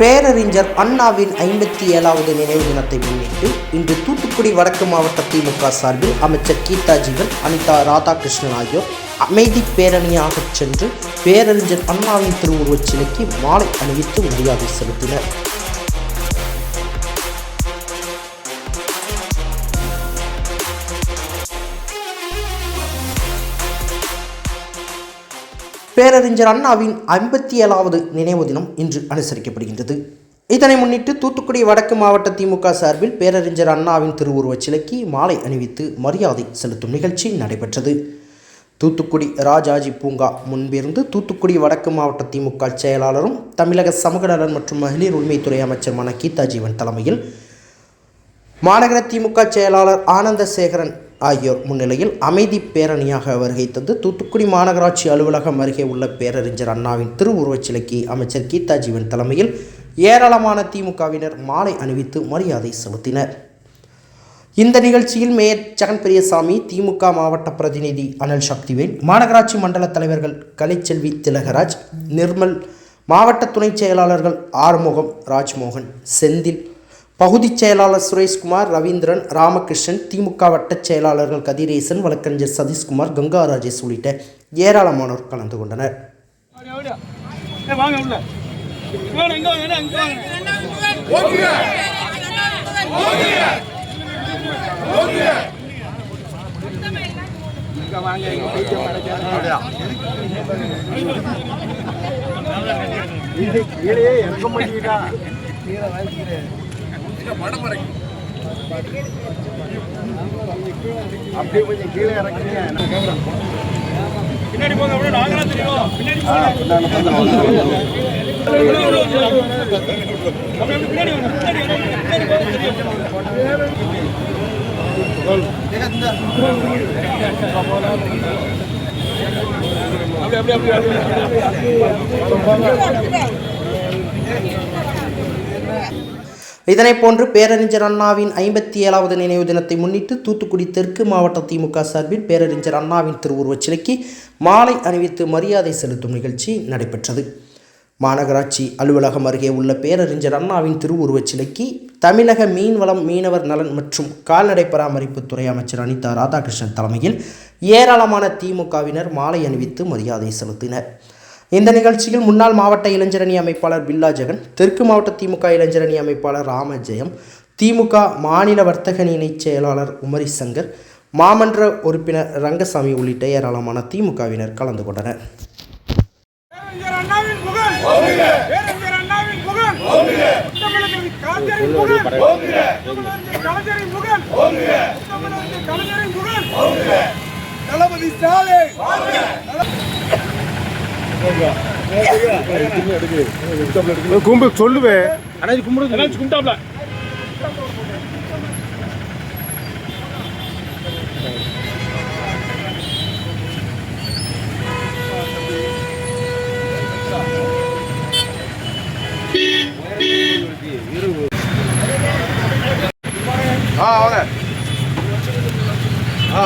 பேரறிஞர் அண்ணாவின் ஐம்பத்தி ஏழாவது நினைவு தினத்தை முன்னிட்டு இன்று தூத்துக்குடி வடக்கு மாவட்ட திமுக சார்பில் அமைச்சர் கீதா ஜீவன் அனிதா ராதாகிருஷ்ணன் ஆகியோர் அமைதி பேரணியாகச் சென்று பேரறிஞர் அண்ணாவின் திருவுருவச் சிலைக்கு மாலை அணிவித்து மரியாதை செலுத்தினர். பேரறிஞர் அண்ணாவின் ஐம்பத்தி ஏழாவது நினைவு தினம் இன்று அனுசரிக்கப்படுகின்றது. இதனை முன்னிட்டு தூத்துக்குடி வடக்கு மாவட்ட திமுக சார்பில் பேரறிஞர் அண்ணாவின் திருவுருவச் சிலைக்கு மாலை அணிவித்து மரியாதை செலுத்தும் நிகழ்ச்சி நடைபெற்றது. தூத்துக்குடி ராஜாஜி பூங்கா முன்பிருந்து தூத்துக்குடி வடக்கு மாவட்ட திமுக செயலாளரும் தமிழக சமூக நலன் மற்றும் மகளிர் உரிமைத்துறை அமைச்சருமான கீதா ஜீவன் தலைமையில் மாநகர திமுக செயலாளர் ஆனந்த சேகரன் ஆகியோர் முன்னிலையில் அமைதி பேரணியாக வருகை தந்து தூத்துக்குடி மாநகராட்சி அலுவலகம் அருகே உள்ள பேரறிஞர் அண்ணாவின் திருவுருவச் சிலைக்கு அமைச்சர் கீதா ஜீவன் தலைமையில் ஏராளமான திமுகவினர் மாலை அணிவித்து மரியாதை செலுத்தினர். இந்த நிகழ்ச்சியில் மேயர் ஜெகன் பெரியசாமி திமுக மாவட்ட பிரதிநிதி அனல் சக்திவேல் மாநகராட்சி மண்டல தலைவர்கள் கலைச்செல்வி திலகராஜ் நிர்மல் மாவட்ட துணைச் செயலாளர்கள் ஆறுமுகம் ராஜ்மோகன் செந்தில் பகுதிச் செயலாளர் சுரேஷ்குமார் ரவீந்திரன் ராமகிருஷ்ணன் திமுக வட்டச் செயலாளர்கள் கதிரேசன் வழக்கறிஞர் சதீஷ்குமார் கங்கா ராஜேஷ் உள்ளிட்ட ஏராளமானோர் கலந்து கொண்டனர். அப்படியா, இங்க வாங்க, என்ன, இங்க வாங்க. பின்னாடி போங்க அப்படியே நாங்களா தெரியும் பின்னாடி அப்படியே பின்னாடி. அப்படியே, அப்படியே, அப்படியே, அப்படியே. இதனைப் போன்று பேரறிஞர் அண்ணாவின் ஐம்பத்தி ஏழாவது நினைவு தினத்தை முன்னிட்டு தூத்துக்குடி தெற்கு மாவட்ட திமுக சார்பில் பேரறிஞர் அண்ணாவின் திருவுருவச் சிலைக்கு மாலை அணிவித்து மரியாதை செலுத்தும் நிகழ்ச்சி நடைபெற்றது. மாநகராட்சி அலுவலகம் அருகே உள்ள பேரறிஞர் அண்ணாவின் திருவுருவச் சிலைக்கு தமிழக மீன்வளம் மீனவர் நலன் மற்றும் கால்நடை பராமரிப்புத்துறை அமைச்சர் அனிதா ராதாகிருஷ்ணன் தலைமையில் ஏராளமான திமுகவினர் மாலை அணிவித்து மரியாதை செலுத்தினர். இந்த நிகழ்ச்சியில் முன்னாள் மாவட்ட இளைஞரணி அமைப்பாளர் பில்லா ஜெகன் தெற்கு மாவட்ட திமுக இளைஞரணி அமைப்பாளர் ராமஜெயம் திமுக மாநில வர்த்தகணி இணைச் செயலாளர் உமரி சங்கர் மாமன்ற உறுப்பினர் ரங்கசாமி உள்ளிட்ட ஏராளமான திமுகவினர் கலந்து கொண்டனர். தளபதி ஸ்டாலின்! கும்பு சொல்லுவேன் அண்ணாச்சி கும்பிடுறது எல்லாம் கும்பிட்டாப்ல ஆ வாங்க ஆ